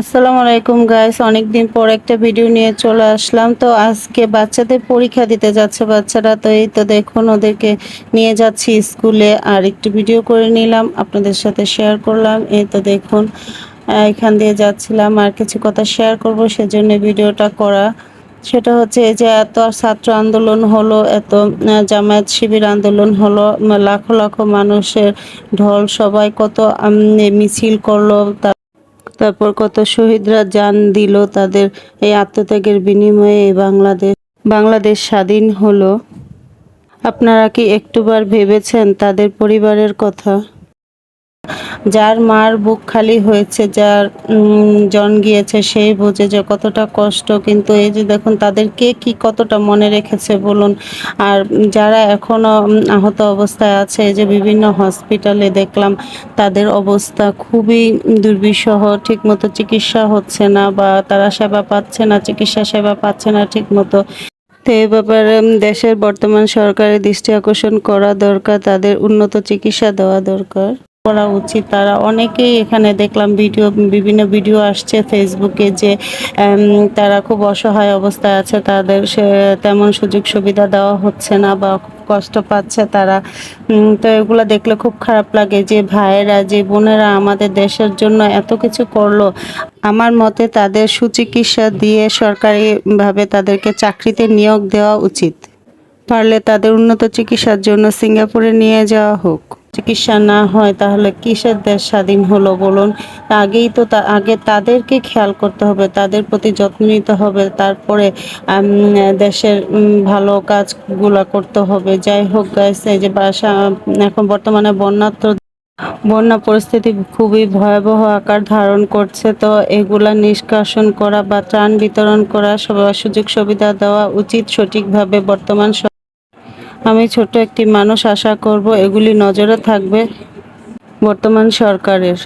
আসসালামু আলাইকুম গাইস অনেক দিন পর একটা ভিডিও নিয়ে চলে আসলাম। তো আজকে বাচ্চাদের পরীক্ষা দিতে যাচ্ছে বাচ্চারা। তো এই তো দেখুন, ওদেরকে নিয়ে যাচ্ছি স্কুলে। আর একটু ভিডিও করে নিলাম, আপনাদের সাথে শেয়ার করলাম। এই তো দেখুন এখান দিয়ে যাচ্ছিলাম। আর কিছু কথা শেয়ার করব, সেজন্য ভিডিওটা করা। সেটা হচ্ছে যে এত ছাত্র আন্দোলন হলো, এত জামায়াত শিবির আন্দোলন হলো, লাখো লাখো মানুষের ঢল, সবাই কত মিছিল করল তারপর কত শহীদরা যান দিল তাদের এই আত্মত্যাগের বিনিময়ে এই বাংলাদেশ। বাংলাদেশ স্বাধীন হলো। আপনারা কি একটুবার ভেবেছেন তাদের পরিবারের কথা? যার মার বুক খালি হয়েছে যার জন গিয়েছে সেই বোঝে যে কতটা কষ্ট। কিন্তু এই যে দেখুন তাদের কে কি কতটা মনে রেখেছে বলুন। আর যারা এখনও উম, আহত অবস্থায় আছে এই যে বিভিন্ন হসপিটালে দেখলাম তাদের অবস্থা খুবই দুর্বিষহ। ঠিকমতো চিকিৎসা হচ্ছে না বা তারা সেবা পাচ্ছে না চিকিৎসা সেবা পাচ্ছে না ঠিকমতো। তো এই ব্যাপারে দেশের বর্তমান সরকারের দৃষ্টি আকর্ষণ করা দরকার তাদের উন্নত চিকিৎসা দেওয়া দরকার। করা উচিত। তারা অনেকেই এখানে দেখলাম ভিডিও, বিভিন্ন ভিডিও আসছে ফেসবুকে যে তারা খুব অসহায় অবস্থায় আছে, তাদের তেমন সুযোগ সুবিধা দেওয়া হচ্ছে না বা কষ্ট পাচ্ছে তারা। তো এগুলো দেখলে খুব খারাপ লাগে যে ভাইয়েরা, যে বোনেরা আমাদের দেশের জন্য এত কিছু করল। আমার মতে তাদের সুচিকিৎসা দিয়ে সরকারিভাবে তাদেরকে চাকরিতে নিয়োগ দেওয়া উচিত। পারলে তাদের উন্নত চিকিৎসার জন্য সিঙ্গাপুরে নিয়ে যাওয়া হোক। চিকিৎসা না হয় তাহলে কিসের দেশ স্বাধীন হলো বলুন? আগেই তো আগে তাদেরকে খেয়াল করতে হবে, তাদের প্রতি যত্ন নিতে হবে, তারপরে দেশের ভালো কাজগুলো করতে হবে। যাই হোক গাইস এই যে বাসা, এখন বর্তমানে বন্যাত্র বন্যা পরিস্থিতি খুবই ভয়াবহ আকার ধারণ করছে, তো এগুলা নিষ্কাশন করা বা ত্রাণ বিতরণ করা সুযোগ সুবিধা দেওয়া উচিত সঠিকভাবে বর্তমান আমি ছোট একটি মানুষ আশা করব এগুলি নজরে থাকবে বর্তমান সরকারের।